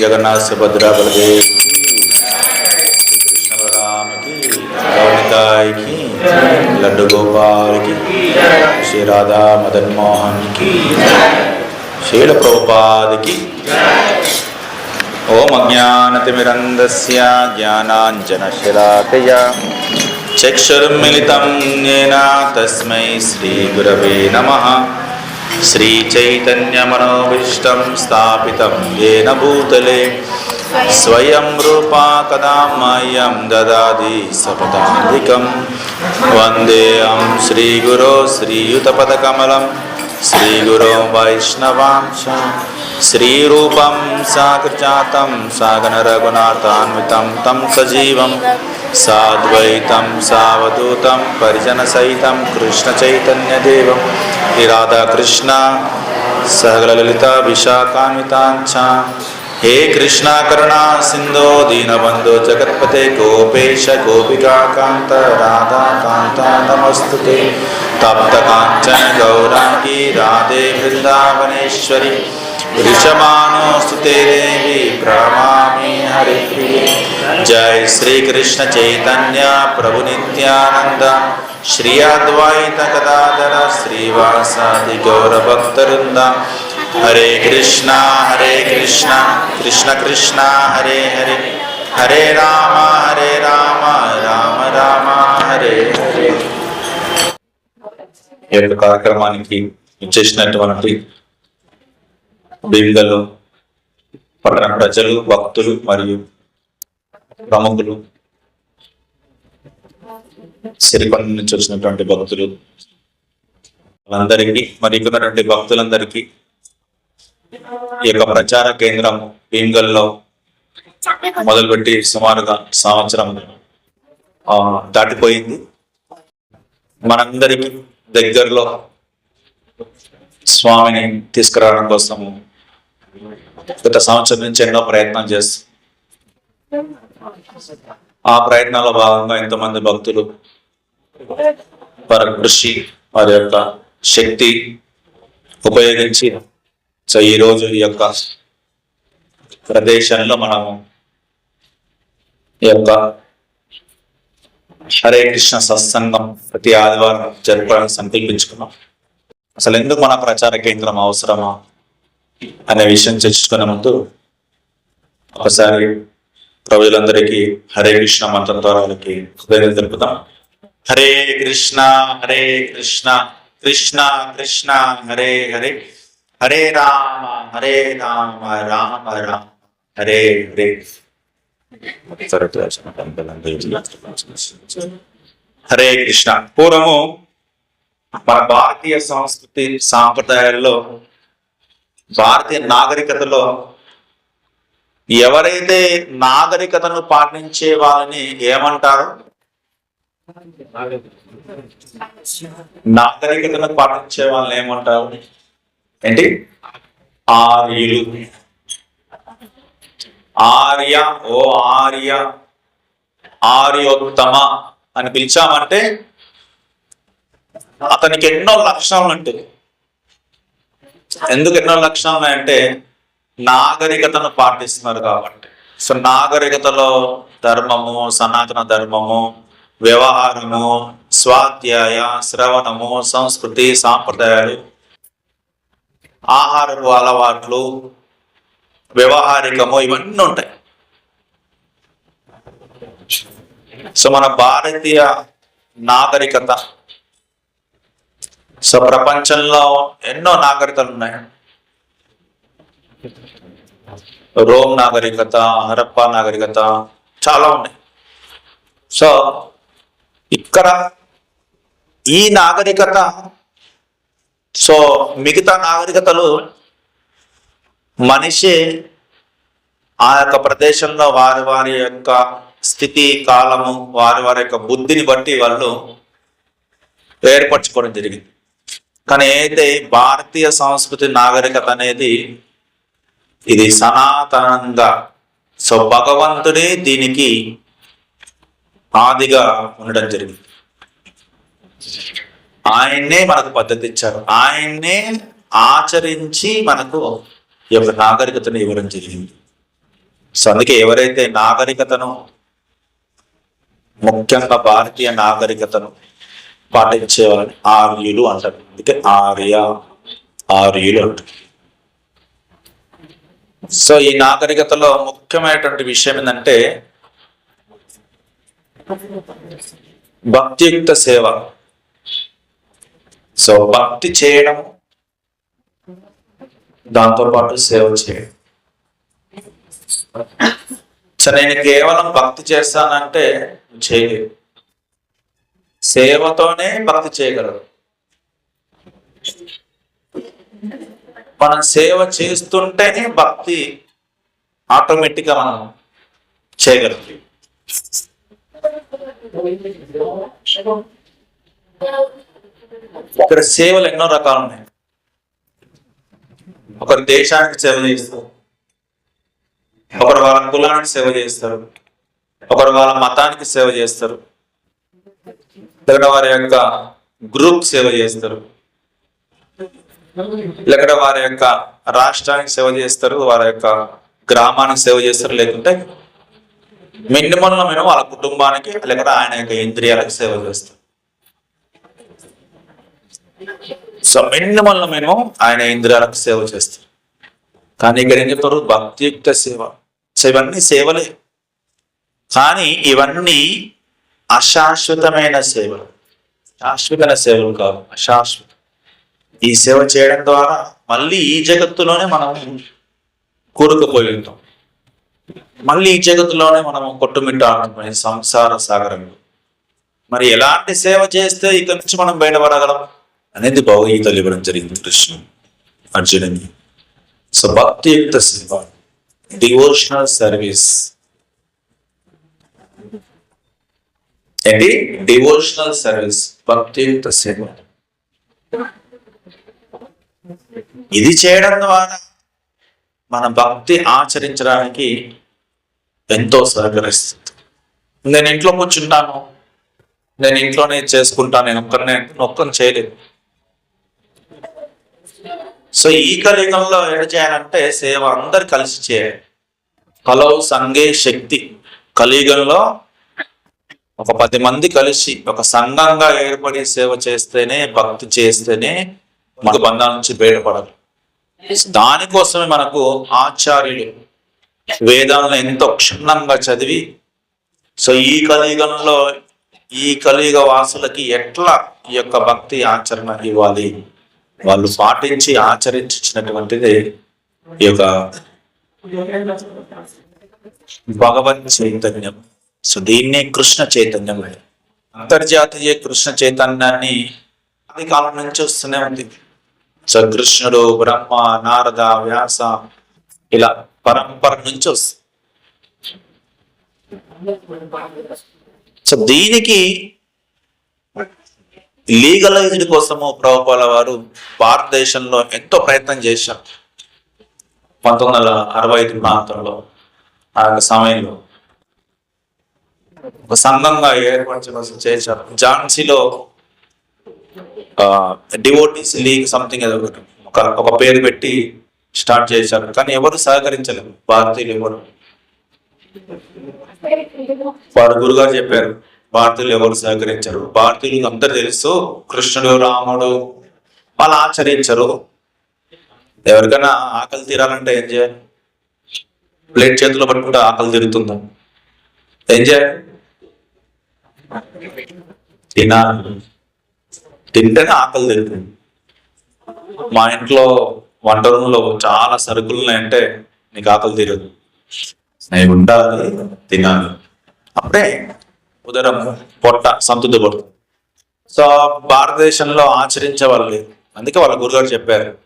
జగన్నాథ సుభద్ర బలదేవ్ కృష్ణ రామకి గౌనికాయకి లడ్డు గోపాల్కి శ్రీ రాధా మదన్ మోహన్కి శీల ప్రభుపాదికి ఓం అజ్ఞానతిమిరంధ్య జ్ఞానాంజనశిలాకయ. చక్షుర్మిళితం తస్మై శ్రీ గురవే నమ. श्रीचैतन्यमनोभीष्टं स्थापितं येन भूतले स्वयं रूपा कदा मह्यं ददाति सपदाधिकं वन्देऽहं श्रीगुरो श्रीयुतपदकमलम् సాగజాతం సాగనరఘునాథాన్వితం తం సజీవం సాద్వైతం సావధూతం పరిజనసహితం కృష్ణచైతన్యదేవం ఈ రాధాకృష్ణ సహలలిత విశాఖాన్వితాంచ హే కృష్ణ हे कृष्णा करुणा सिन्धो दीनबन्धो जगत्पते गोपेश गोपिकान्त राधाकान्त नमस्तु ते तप्तकाञ्चन गौराङ्गी राधे वृन्दावनेश्वरि वृषमाणोऽस्तु ते देवी प्रणमामि हरिप्रिये जय श्रीकृष्ण चैतन्य प्रभुनित्यानन्द श्री अद्वैत कदाधर श्रीवासादि गौरभक्तवृन्द హరే కృష్ణ హరే కృష్ణ కృష్ణ కృష్ణ హరే హరే. హరే రామ హరే రామ రామ రామ హరే హరే. ఈ యొక్క కార్యక్రమానికి ఇచ్చేసినటువంటి బిందెలు పట్టణ ప్రజలు భక్తులు మరియు ప్రముఖులు సిరికొండ నుంచి వచ్చినటువంటి భక్తులు వాళ్ళందరికీ మరి ఇక్కడ భక్తులందరికీ ఈ యొక్క ప్రచార కేంద్రం భీమ్గల్లో మొదలుపెట్టి సుమారుగా సంవత్సరం ఆ, దాటిపోయింది. మనందరికీ దగ్గరలో స్వామిని తీసుకురావడం కోసం గత సంవత్సరం నుంచి ఎన్నో ప్రయత్నం చేస్తాం ఆ ప్రయత్నాల్లో భాగంగా ఎంతోమంది భక్తులు వారి కృషి వారి యొక్క శక్తి ఉపయోగించి సో ఈ రోజు ఈ యొక్క ప్రదేశంలో మనము ఈ యొక్క హరే కృష్ణ సత్సంగం ప్రతి ఆదివారం జరపడానికి సంకల్పించుకున్నాం. అసలు ఎందుకు మన ప్రచార కేంద్రం అవసరమా అనే విషయం చర్చించుకునే ముందు ఒకసారి ప్రజలందరికీ హరే కృష్ణ మంత్రం ద్వారా వాళ్ళకి హృదయం తెలుపుతాం. హరే కృష్ణ హరే కృష్ణ కృష్ణ కృష్ణ హరే హరే. హరే రామ హరే రామ రామ రామ హరే హరే. హరే కృష్ణ. పూర్వము మన భారతీయ సంస్కృతి సాంప్రదాయాల్లో భారతీయ నాగరికతలో ఎవరైతే నాగరికతను పాటించే వాళ్ళని ఏమంటారు? నాగరికతను పాటించే వాళ్ళని ఏమంటారు? ఏంటి? ఆర్యులు. ఆర్య ఓ ఆర్య. ఆర్యోత్తమ అని పిలిచామంటే అతనికి ఎన్నో లక్షణాలు ఉంటాయి. ఎందుకు ఎన్నో లక్షణాలు ఉన్నాయంటే నాగరికతను పాటిస్తున్నారు కాబట్టి. సో నాగరికతలో ధర్మము సనాతన ధర్మము వ్యవహారము స్వాధ్యాయ శ్రవణము సంస్కృతి సాంప్రదాయాలు ఆహారపు అలవాట్లు వ్యవహారికము ఇవన్నీ ఉంటాయి. సో మన భారతీయ నాగరికత సో ప్రపంచంలో ఎన్నో నాగరికతలు ఉన్నాయి. రోమ్ నాగరికత హరప్ప నాగరికత చాలా ఉన్నాయి. సో ఇక్కడ ఈ నాగరికత సో మిగతా నాగరికతలు మనిషి ఆ యొక్క ప్రదేశంలో వారి వారి యొక్క స్థితి కాలము వారి వారి యొక్క బుద్ధిని బట్టి వాళ్ళు ఏర్పరచుకోవడం జరిగింది. కానీ ఏదైతే భారతీయ సంస్కృతి నాగరికత అనేది ఇది సనాతనంగా సో భగవంతుడే దీనికి ఆదిగా ఉండడం జరిగింది. ఆయన్నే మనకు పద్ధతి ఇచ్చారు. ఆయన్నే ఆచరించి మనకు ఈ యొక్క నాగరికతను ఇవ్వడం జరిగింది. సో అందుకే ఎవరైతే నాగరికతను ముఖ్యంగా భారతీయ నాగరికతను పాటించే వాళ్ళని ఆర్యులు అంటారు. అందుకే ఆర్య ఆర్యులు అంటారు. సో ఈ నాగరికతలో ముఖ్యమైనటువంటి విషయం ఏంటంటే భక్తియుక్త సేవ. సో భక్తి చేయడం దాంతో పాటు సేవ చేయడం. సో నేను కేవలం భక్తి చేస్తానంటే చేయలేదు సేవతోనే భక్తి చేయగలరు మనం సేవ చేస్తుంటేనే భక్తి ఆటోమేటిక్గా మనం చేయగలం. ఇక్కడ సేవలు ఎన్నో రకాలు ఉన్నాయి. ఒకరు దేశానికి సేవ చేస్తారు. ఒకరు వాళ్ళ కులానికి సేవ చేస్తారు. ఒకరు వాళ్ళ మతానికి సేవ చేస్తారు. లేకపోతే వారి యొక్క గ్రూప్ సేవ చేస్తారు. లేకపోతే వారి యొక్క రాష్ట్రానికి సేవ చేస్తారు. వారి యొక్క గ్రామానికి సేవ చేస్తారు. లేకుంటే మినిమంలో మేము వాళ్ళ కుటుంబానికి లేకపోతే ఆయన యొక్క ఇంద్రియాలకు సేవ చేస్తారు. సో మినిమంలో మేము ఆయన ఇంద్రియాలకు సేవ చేస్తాం. కానీ ఇక్కడ ఏం చెప్తారు? భక్తియుక్త సేవ. సో ఇవన్నీ సేవలే. కానీ ఇవన్నీ అశాశ్వతమైన సేవలు. శాశ్వతమైన సేవలు కావు. అశాశ్వత. ఈ సేవ చేయడం ద్వారా మళ్ళీ ఈ జగత్తులోనే మనం కూరుకుపోయి ఉంటాం మళ్ళీ ఈ జగత్తులోనే మనం కొట్టుమిట్ట సంసార సాగరంలో. మరి ఎలాంటి సేవ చేస్తే ఇక్కడి నుంచి మనం బయటపడగలం? అనేది భగవద్గీతలు ఇవ్వడం జరిగింది కృష్ణుడు అర్జునుని. సో భక్తియుక్త సేవ డివోషనల్ సర్వీస్ ఏంటి? డివోషనల్ సర్వీస్ భక్తియుక్త సేవ. ఇది చేయడం ద్వారా మన భక్తి ఆచరించడానికి ఎంతో సహకరిస్తుంది. నేను ఇంట్లో కూర్చుంటాను నేను ఇంట్లోనే చేసుకుంటాను నేను ఒక్కరినే ఒక్కరిని చేయలేదు సో ఈ కలియుగంలో ఏం చేయాలంటే సేవ అందరు కలిసి చేయాలి. కలవు సంఘే శక్తి. కలియుగంలో ఒక పది మంది కలిసి ఒక సంఘంగా ఏర్పడి సేవ చేస్తేనే భక్తి చేస్తేనే మనకు బంధాల నుంచి బయటపడాలి. దానికోసమే మనకు ఆచార్యులు వేదాలను ఎంతో క్షుణ్ణంగా చదివి సో ఈ కలియుగంలో ఈ కలియుగ వాసులకి ఎట్లా ఈ యొక్క భక్తి ఆచరణ ఇవ్వాలి? వాళ్ళు పాటించి ఆచరించినటువంటిది ఈ యొక్క భగవత్ చైతన్యం. సో దీన్నే కృష్ణ చైతన్యం అంతర్జాతీయ కృష్ణ చైతన్యాన్ని ఆది కాలం నుంచి వస్తూనే ఉంది. సో కృష్ణుడు బ్రహ్మ నారద వ్యాస ఇలా పరంపర నుంచి వస్తుంది సో దీనికి లీగలైజ్డ్ కోసము ప్రభుపాల వారు భారతదేశంలో ఎంతో ప్రయత్నం చేశారు. పంతొమ్మిది వందల అరవై ఐదు ప్రాంతంలో ఆ యొక్క సమయంలో ఒక సంఘంగా ఏర్పరచడం చేశారు. ఝాన్సీలో డివోటీస్ లీగ్ సంథింగ్ ఏదో ఒకటి ఒక ఒక పేరు పెట్టి స్టార్ట్ చేశారు. కానీ ఎవరు సహకరించలేదు. భారతీయులు ఎవరు? వారు గురుగారు చెప్పారు. భారతీయులు ఎవరు సహకరించరు భారతీయులు అందరు తెలుసు. కృష్ణుడు రాముడు వాళ్ళు ఆచరించరు. ఎవరికైనా ఆకలి తీరాలంటే ఏం చేయాలి? ప్లేట్ చేతిలో పట్టుకుంటే ఆకలి తీరుతుందా? ఏం చేయాలి? తినాలి. తింటేనే ఆకలి తీరుతుంది. మా ఇంట్లో వంట రూమ్లో చాలా సరుకులు ఉన్నాయంటే నీకు ఆకలి తీరదు. అవి ఉండాలి తినాలి. అప్పుడే ఉదరం పొట్ట సంతృప్తి సో భారతదేశంలో ఆచరించే వాళ్ళు అందుకే వాళ్ళ గురుగారు చెప్పారు.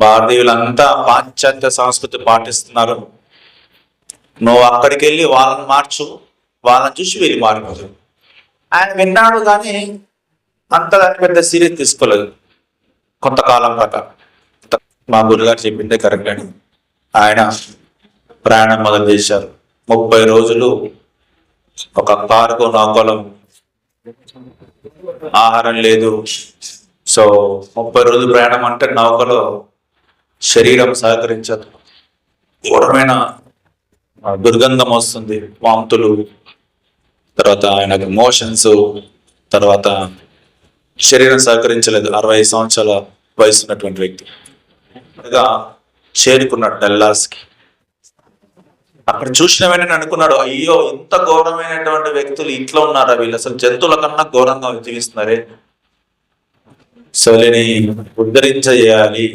భారతీయులంతా పాశ్చాత్య సంస్కృతి పాటిస్తున్నారు. నువ్వు అక్కడికి వెళ్ళి వాళ్ళని మార్చు వాళ్ళని చూసి వీళ్ళు మారిపోదు ఆయన విన్నాడు కానీ అంత దాని పెద్ద సీరియస్ తీసుకోలేదు. కొంతకాలం దాకా. మా గురుగారు చెప్పిందే కరెక్ట్ అని. ఆయన ప్రయాణం మొదలు చేశారు ముప్పై రోజులు ఒక పార్కు నాకొలం ఆహారం లేదు. సో ముప్పై రోజులు ప్రయాణం అంటే నౌకలో శరీరం సహకరించదు. ఘోరమైన దుర్గంధం వస్తుంది. వాంతులు తర్వాత ఆయనకు మోషన్స్ తర్వాత శరీరం సహకరించలేదు. అరవై సంవత్సరాల వయసు ఉన్నటువంటి వ్యక్తి. చేరుకున్నాడు డల్లాస్కి. అక్కడ చూసిన వెంటనే అనుకున్నాడు అయ్యో ఇంత ఘోరమైనటువంటి వ్యక్తులు ఇంట్లో ఉన్నారా వీళ్ళు? అసలు జంతువుల కన్నా ఘోరంగా జీవిస్తున్నారే. సో వీళ్ళని ఉద్ధరించేయాలి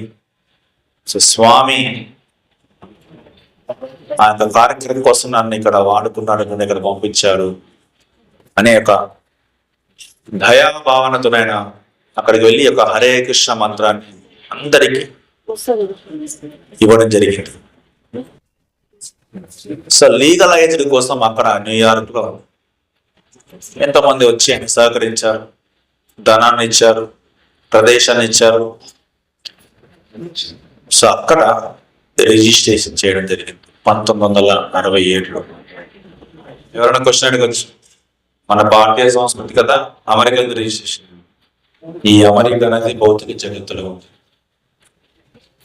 సో స్వామి ఆ యొక్క కార్యక్రమం కోసం నన్ను ఇక్కడ వాడుకున్నాడు నన్ను ఇక్కడ పంపించాడు. అనే ఒక దయా భావనతో ఆయన అక్కడికి వెళ్ళి ఒక హరే కృష్ణ మంత్రాన్ని అందరికీ ఇవ్వడం జరిగింది. సో లీగలైజ్డ్ కోసం అక్కడ న్యూయార్క్లో ఎంతమంది వచ్చి ఆయన సహకరించారు? ధనాన్ని ఇచ్చారు? ప్రదేశాన్ని ఇచ్చారు? సో అక్కడ రిజిస్ట్రేషన్ చేయడం జరిగింది. పంతొమ్మిది వందల అరవై ఏడులో. ఎవరైనా క్వశ్చన్ అడగచ్చు. మన భారతీయ సంస్కృతి కదా అమెరికన్ రిజిస్ట్రేషన్ ఈ అమెరికా అనేది భౌతిక జగత్తులో ఉంది.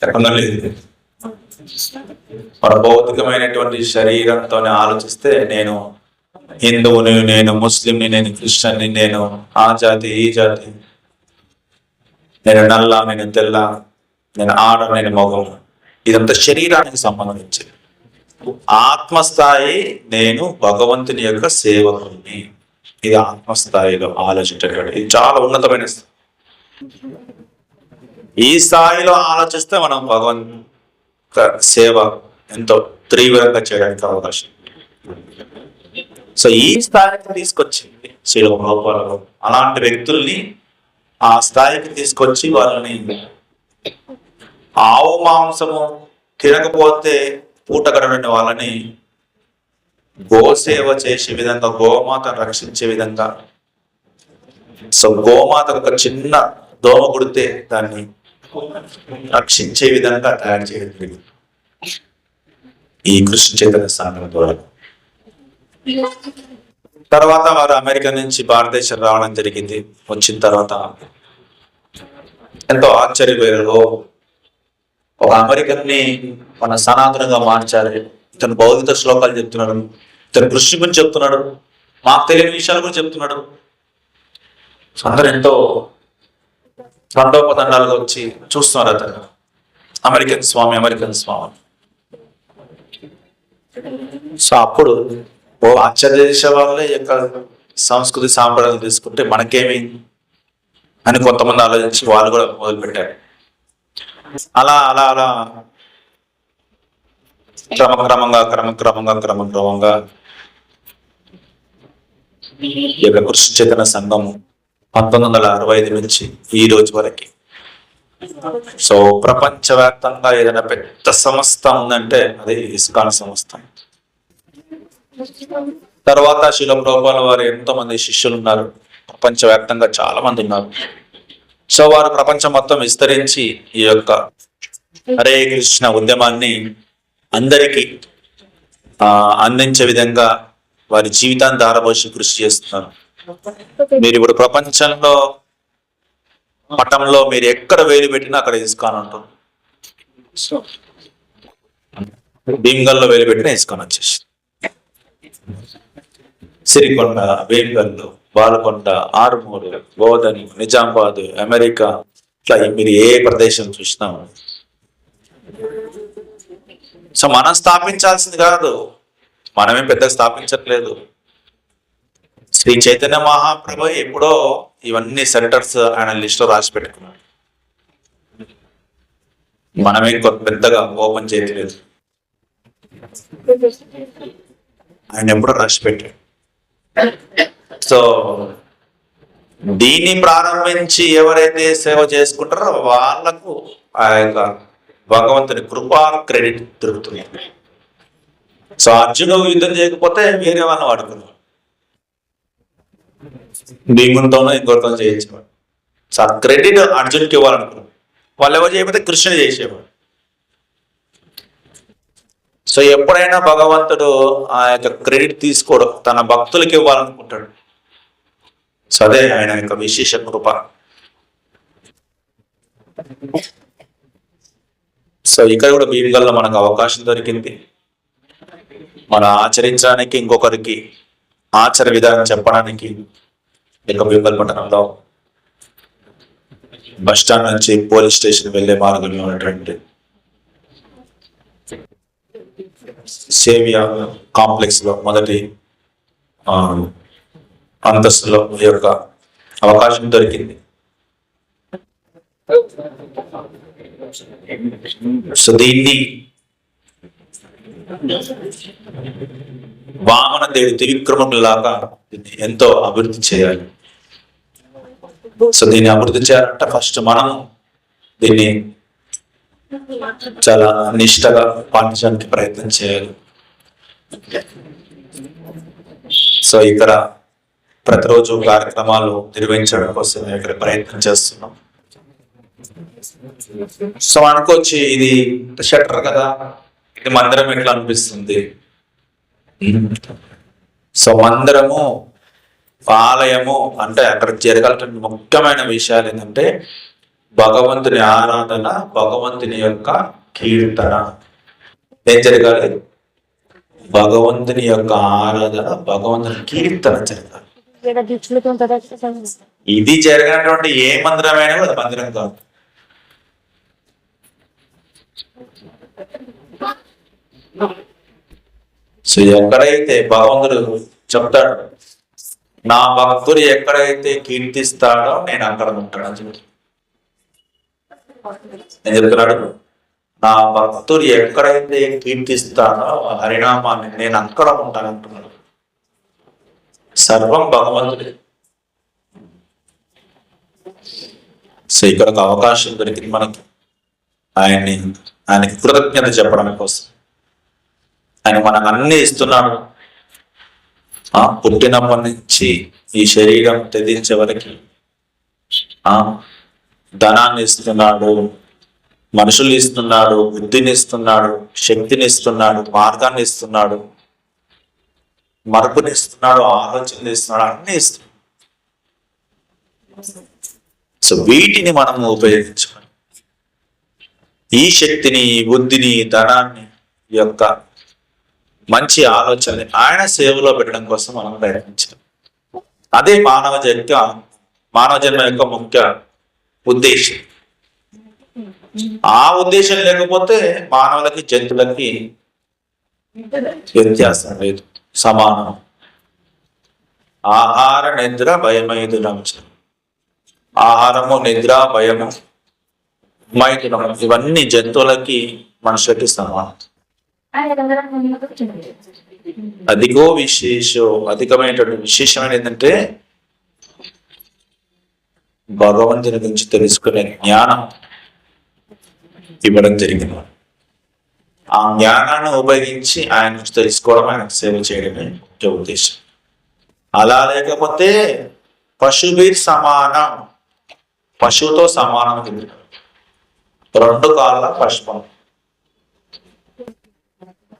ఎక్కడ లేదు. మన భౌతికమైనటువంటి శరీరంతోనే ఆలోచిస్తే నేను హిందువుని నేను ముస్లింని నేను క్రిస్టియన్ని నేను ఆ జాతి ఈ జాతి. నేను నల్ల నేను తెల్ల నేను ఆడ నేను మగం. ఇదంతా శరీరానికి సంబంధించింది. ఆత్మస్థాయి నేను భగవంతుని యొక్క సేవకుని ఇది ఆత్మస్థాయిలో ఆలోచించేటువంటి ఇది చాలా ఉన్నతమైన ఈ స్థాయిలో ఆలోచిస్తే మనం భగవంతు సేవ ఎంతో తీవ్రంగా చేయడానికి అవకాశం. సో ఈ స్థాయికి తీసుకొచ్చింది శ్రీ గోపాలలో అలాంటి వ్యక్తుల్ని ఆ స్థాయికి తీసుకొచ్చి వాళ్ళని ఆవు మాంసము తినకపోతే పూట గడవని వాళ్ళని గోసేవ చేసే విధంగా గోమాతను రక్షించే విధంగా. సో గోమాత ఒక చిన్న దోమ కుడితే దాన్ని రక్షించే విధంగా తయారు చేయడం జరిగింది ఈ కృష్ణ చైతన్య స్థానం ద్వారా. తర్వాత వారు అమెరికా నుంచి భారతదేశం రావడం జరిగింది. వచ్చిన తర్వాత ఎంతో ఆశ్చర్యపోయారు. ఒక అమెరికన్ని మన సనాతనంగా మార్చాలి. ఇతను భౌతిక శ్లోకాలు చెప్తున్నాడు. ఇతను కృషి గురించి చెప్తున్నాడు. మాకు తెలియని విషయాలు కూడా చెప్తున్నాడు. అందరూ ఎంతో తండోపతండాలుగా వచ్చి చూస్తున్నారు అతను. American Swami American Swami. So అప్పుడు ఓ ఆశ్చర్య దేశ వాళ్ళే యొక్క సంస్కృతి సాంప్రదాయాలు తీసుకుంటే మనకేమి అని కొంతమంది ఆలోచించి వాళ్ళు కూడా మొదలుపెట్టారు. అలా అలా అలా క్రమక్రమంగా క్రమక్రమంగా క్రమక్రమంగా ఈ యొక్క కృషి చేతన సంఘము పంతొమ్మిది వందల అరవై ఐదు నుంచి ఈ రోజు వరకు. సో ప్రపంచవ్యాప్తంగా ఏదైనా పెద్ద సంస్థ ఉందంటే అది ఇస్కాన్ సంస్థ. తర్వాత శిలం రూపాల వారు ఎంతో మంది శిష్యులు ఉన్నారు. ప్రపంచవ్యాప్తంగా చాలా మంది ఉన్నారు. సో వారు ప్రపంచం మొత్తం విస్తరించి ఈ యొక్క హరే కృష్ణ ఉద్యమాన్ని అందరికీ ఆ, అందించే విధంగా వారి జీవితాన్ని దారబోసి కృషి చేస్తున్నారు. మీరు ఇప్పుడు ప్రపంచంలో పటంలో మీరు ఎక్కడ వేలు పెట్టినా అక్కడ ఇస్కాన్ ఉంటుంది భీమ్గల్లో వేలు పెట్టినా ఇస్కాన్ వచ్చేసి. సిరికొండ వేల్గల్లు బాలకొండ ఆరుమూరు బోధని నిజామాబాద్ అమెరికా ఇట్లా మీరు ఏ ప్రదేశం చూసినా. సో మనం స్థాపించాల్సింది కాదు. మనమే పెద్ద స్థాపించట్లేదు. శ్రీ చైతన్య మహాప్రభు ఎప్పుడో ఇవన్నీ సెంటర్స్ ఆయన లిస్ట్లో రాసి పెట్టుకున్నాడు. మనమే కొంత పెద్దగా ఓపెన్ చేయలేదు ఆయన ఎప్పుడో రాసి పెట్టాడు. సో దీన్ని ప్రారంభించి ఎవరైతే సేవ చేసుకుంటారో వాళ్ళకు ఆ యొక్క భగవంతుని కృపా క్రెడిట్ దొరుకుతుంది. సో అర్జునుడు యుద్ధం చేయకపోతే వేరే వాళ్ళని వాడుకున్నారు భీమునితోనో ఇంకొకరితో చేయించేవాడు. సో క్రెడిట్ అర్జున్కి ఇవ్వాలనుకున్నాం వాళ్ళు ఎవరు చేయకపోతే కృష్ణ చేసేవాడు. సో ఎప్పుడైనా భగవంతుడు ఆ యొక్క క్రెడిట్ తీసుకోడు తన భక్తులకి ఇవ్వాలనుకుంటాడు. సో అదే ఆయన యొక్క విశేష కృప. సో ఇక్కడ కూడా భీమిగల్లో మనకు అవకాశం దొరికింది. మనం ఆచరించడానికి ఇంకొకరికి ఆచర విధానం చెప్పడానికి ఇక భీమగల్ పట్టణంలో బస్ స్టాండ్ నుంచి పోలీస్ స్టేషన్ వెళ్ళే మార్గంలో ఉన్నటువంటి సేవియా కాంప్లెక్స్లో మొదటి అంతస్తులో ఈ యొక్క అవకాశం దొరికింది. సో దీన్ని వామన దేవుడి త్రివిక్రమంలాగా దీన్ని ఎంతో అభివృద్ధి చేయాలి. సో దీన్ని అభివృద్ధి చేయాలంటే ఫస్ట్ మనం దీన్ని చాలా నిష్టగా పాటించడానికి ప్రయత్నం చేయాలి. సో ఇక్కడ ప్రతిరోజు కార్యక్రమాలు నిర్వహించడం కోసం ఇక్కడ ప్రయత్నం చేస్తున్నాం. సో అనుకోవచ్చు ఇది షట్టర్ కదా. ఇది మందిరం ఎట్లా అనిపిస్తుంది? సో మందిరము ఆలయము అంటే అక్కడ జరగాల్సిన ముఖ్యమైన విషయాలు ఏంటంటే భగవంతుని ఆరాధన భగవంతుని యొక్క కీర్తన. ఏం జరగాలి? భగవంతుని యొక్క ఆరాధన భగవంతుని కీర్తన జరగాలి. ఇది జరిగినటువంటి ఏ మందిరమైనా అది మందిరం కాదు. సో ఎక్కడైతే భగవంతుడు చెప్తాడు నా భక్తుడు ఎక్కడైతే కీర్తిస్తాడో నేను అక్కడ ఉంటాడు అని నేను చెప్తున్నాడు? నా భక్తుడు ఎక్కడైతే కీర్తిస్తాడో హరినామాన్ని నేను అక్కడ ఉంటాను అంటున్నాడు. సర్వం భగవంతుడి. సో ఇక్కడ ఒక అవకాశం దొరికింది మనకి. ఆయన్ని ఆయనకి కృతజ్ఞత చెప్పడం కోసం ఆయన మనకు అన్ని ఇస్తున్నాడు. ఆ పుట్టినప్పటి నుంచి ఈ శరీరం తెదించే వరకు ఆ ధనాన్ని ఇస్తున్నాడు మనుషులు ఇస్తున్నాడు బుద్ధిని ఇస్తున్నాడు శక్తిని ఇస్తున్నాడు మార్గాన్ని ఇస్తున్నాడు మరపుని ఇస్తున్నాడు ఆలోచనలు ఇస్తున్నాడు అన్ని ఇస్తున్నాడు. సో వీటిని మనం ఉపయోగించుకోవాలి. ఈ శక్తిని బుద్ధిని ధనాన్ని ఈ యొక్క మంచి ఆలోచనని ఆయన సేవలో పెట్టడం కోసం మనం ప్రయత్నించాలి అదే మానవ యొక్క మానవ జన్మ యొక్క ముఖ్య ఉద్దేశం. ఆ ఉద్దేశం లేకపోతే మానవులకి జంతువులకి వ్యత్యాసం లేదు. సమానం. ఆహార నిద్ర భయమైదు ఆహారము నిద్ర భయము మైథునం ఇవన్నీ జంతువులకి మనుషులకి సమానం. అధికో విశేషం అధికమైనటువంటి విశేషమైన ఏంటంటే భగవంతుని గురించి తెలుసుకునే జ్ఞానం ఇవ్వడం జరిగింది. ఆ జ్ఞానాన్ని ఉపయోగించి ఆయన గురించి తెలుసుకోవడం ఆయన సేవ చేయడమే ముఖ్య ఉద్దేశం. అలా లేకపోతే పశువీర్ సమానం. పశువుతో సమానం కింద రెండు కాళ్ళ పశుపం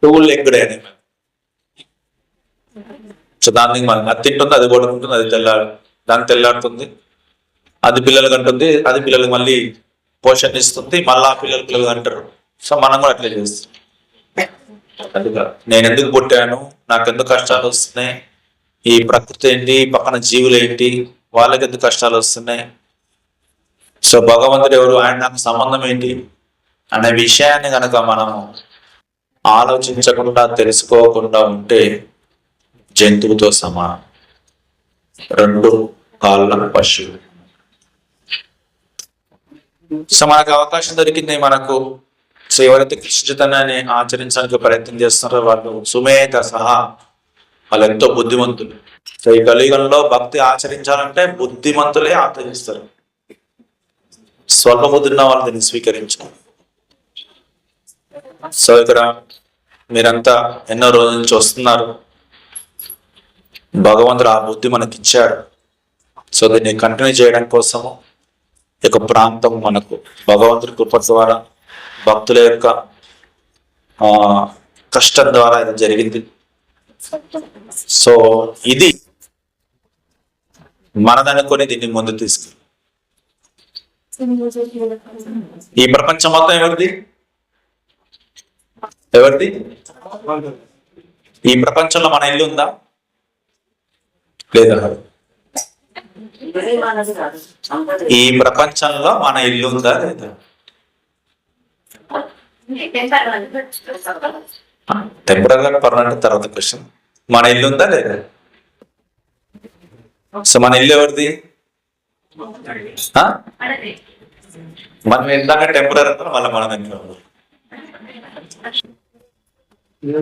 టూల్ లెగ్డ్ సో దాన్ని మనం అది తింటుంది అది పడుకుంటుంది అది తెల్ల దాన్ని తెల్లాడుతుంది అది పిల్లలకి అంటుంది అది పిల్లలకు మళ్ళీ పోషణ ఇస్తుంది మళ్ళా పిల్లలు పిల్లలు అంటారు సో మనం కూడా అట్లే చేస్తాం. అది నేను ఎందుకు పుట్టాను నాకు ఎందుకు కష్టాలు వస్తున్నాయి ఈ ప్రకృతి ఏంటి పక్కన జీవులు ఏంటి వాళ్ళకి ఎందుకు కష్టాలు వస్తున్నాయి? సో భగవంతుడు ఎవరు ఆయన నాకు సంబంధం ఏంటి? అనే విషయాన్ని కనుక మనము ఆలోచించకుండా తెలుసుకోకుండా ఉంటే జంతువుతో సమానం. రెండు కాళ్ళ పశువు. సో మనకు అవకాశం దొరికింది మనకు. సో ఎవరైతే కృష్ణచితనాన్ని ఆచరించడానికి ప్రయత్నం చేస్తున్నారో వాళ్ళు సుమేత సహా వాళ్ళు ఎంతో బుద్ధిమంతులు. సో ఈ కలియుగంలో భక్తి ఆచరించాలంటే బుద్ధిమంతులే ఆచరిస్తారు. స్వల్ప బుద్ధి ఉన్న వాళ్ళు దీన్ని సోదరా సో ఇక్కడ మీరంతా ఎన్నో రోజుల నుంచి వస్తున్నారు. భగవంతుడు ఆ బుద్ధి మనకి ఇచ్చాడు సో దీన్ని కంటిన్యూ చేయడం కోసము ఈ యొక్క ప్రాంతం మనకు భగవంతుడి కృప ద్వారా భక్తుల యొక్క ఆ కష్టం ద్వారా ఇది జరిగింది. సో ఇది మనదనుకొని దీన్ని ముందు తీసుకు ఈ ప్రపంచం మొత్తం ఎవరిది ఎవరిది? ఈ ప్రపంచంలో మన ఇల్లు ఉందా? లేదా? ఈ ప్రపంచంలో మన ఇల్లు ఉందా లేదా? టెంపరీ పర్మనెంట్ తర్వాత క్వశ్చన్ మన ఇల్లు ఉందా లేదా? సో మన ఇల్లు ఎవరిది? మనం ఇందాక టెంపరీ అంటారు మళ్ళీ మనం ఎందుకు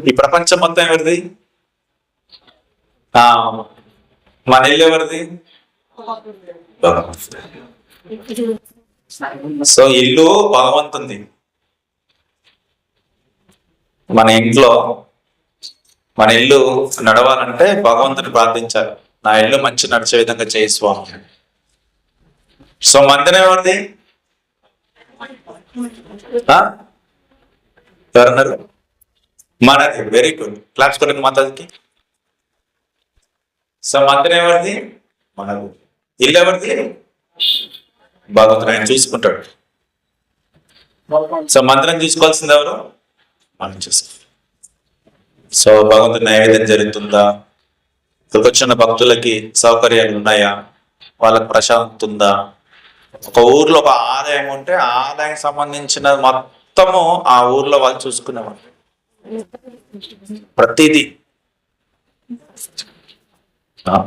ఈ ప్రపంచం మొత్తం ఎవరిది? మన ఇల్లు ఎవరిది? సో ఇల్లు భగవంతుంది. మన ఇంట్లో మన ఇల్లు నడవాలంటే భగవంతుని ప్రార్థించాలి. నా ఇల్లు మంచి నడిచే విధంగా చేయి స్వామి. సో మందిరం ఎవరిది? ఎవరన్నారు మనది వెరీ గుడ్ క్లాప్స్ కొట్టండి మాతాకి సో మంత్రం ఎవరిది? మనది. ఇల్లు ఎవరిది? భగవంతుడు ఆయన చూసుకుంటాడు. సో మంత్రం చూసుకోవాల్సింది ఎవరు? మనం చూసుకో సో భగవంతుడి నైవేద్యం జరుగుతుందా? ఇక్కడికి వచ్చిన భక్తులకి సౌకర్యాలు ఉన్నాయా? వాళ్ళకి ప్రశాంతత ఉందా? ఒక ఊర్లో ఒక ఆదాయం ఉంటే ఆదాయం సంబంధించిన మొత్తము ఆ ఊర్లో వాళ్ళు చూసుకునేవాళ్ళు. ప్రతిదీ.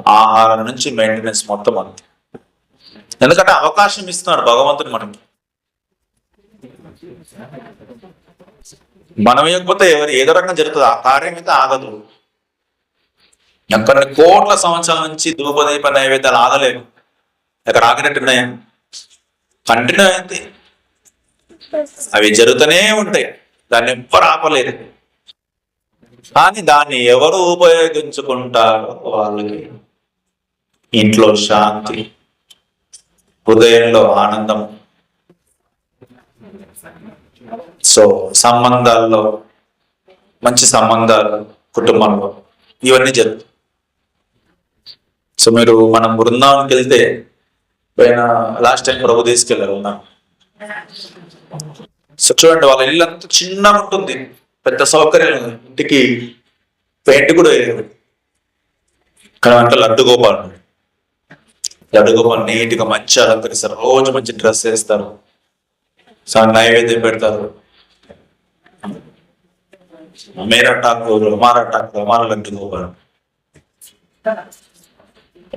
ఆహారం నుంచి మెయింటెనెన్స్ మొత్తం అంతే. ఎందుకంటే అవకాశం ఇస్తున్నాడు భగవంతుడు మనకి. మనం ఇవ్వకపోతే ఎవరు ఏదో రకంగా జరుగుతుంది. ఆ కార్యం అయితే ఆగదు. ఎక్కడ కోట్ల సంవత్సరాల నుంచి ధూపదీప నైవేద్యాలు ఆగలేవు. ఇక్కడ ఆగినట్టున్నాయా? కంటిన్యూ అయితే. అవి జరుగుతూనే ఉంటాయి. దాన్ని ఎవ్వరు ఆపలేరు కానీ దాన్ని ఎవరు ఉపయోగించుకుంటారు వాళ్ళకి ఇంట్లో శాంతి హృదయంలో ఆనందం. సో సంబంధాల్లో మంచి సంబంధాలు కుటుంబంలో ఇవన్నీ జరుగుతాయి. సో మీరు మనం బృందావనికి వెళ్తే పైన లాస్ట్ టైం ప్రభు తీసుకెళ్ళారు ఉన్నాం. సో చూడండి వాళ్ళ ఇల్లు అంతా చిన్నగా ఉంటుంది. పెద్ద సౌకర్యం ఇంటికి పెయింట్ కూడా కానీ అంటే లడ్డు గోపాల్ లడ్డు గోపాల్ నీట్గా మంచి అలంకరిస్తారు. రోజు మంచి డ్రెస్ వేస్తారు. నైవేద్యం పెడతారు. మేరా ఠాకూర్ రమారా ఠాకూర్ రమారా లడ్డు గోపాల్.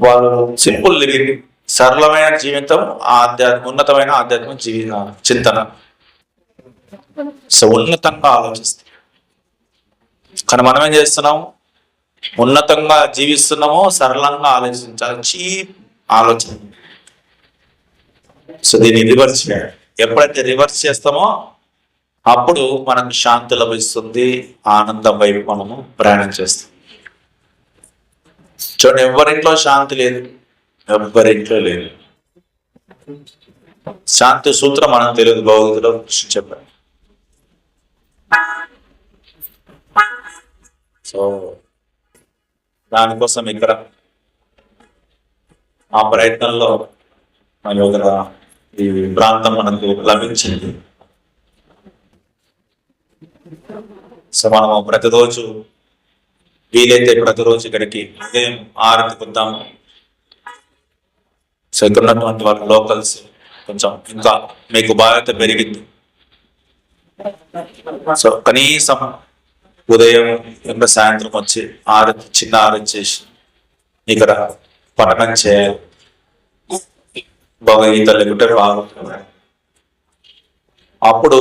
వాళ్ళు సింపుల్ లివింగ్. సరళమైన జీవితం ఆధ్యాత్మ ఉన్నతమైన ఆధ్యాత్మిక జీవిత చింతన. సో ఉన్నతంగా ఆలోచిస్తాం. కానీ మనం ఏం చేస్తున్నాం? ఉన్నతంగా జీవిస్తున్నామో సరళంగా ఆలోచించాలి చీప్ ఆలోచన. సో దీన్ని రివర్స్ చేయాలి. ఎప్పుడైతే రివర్స్ చేస్తామో అప్పుడు మనకు శాంతి లభిస్తుంది ఆనందం వైపు మనము ప్రయాణం చేస్తాం. చూడండి ఎవరింట్లో శాంతి లేదు? ఎవరింట్లో లేదు. శాంతి సూత్రం మనం తెలియదు భగవద్గీతలో కృష్ణ చెప్పారు సో దానికోసం ఇక్కడ ఆ ప్రయత్నంలో మన యొక్క ఈ ప్రాంతం మనకు లభించింది. సో మనము ప్రతిరోజు వీలైతే ప్రతిరోజు ఇక్కడికి ఉదయం ఆరతి వద్దాము. సో ఇక్కడ ఉన్నటువంటి వాళ్ళ లోకల్స్ కొంచెం ఇంకా మీకు బాధ్యత పెరిగింది. సో కనీసం ఉదయం ఇంకా సాయంత్రం వచ్చి ఆరు చిన్న ఆరతి చేసి ఇక్కడ పఠనం చేయాలి. భగవద్గీత లేకుంటే బాగుంటుంది అప్పుడు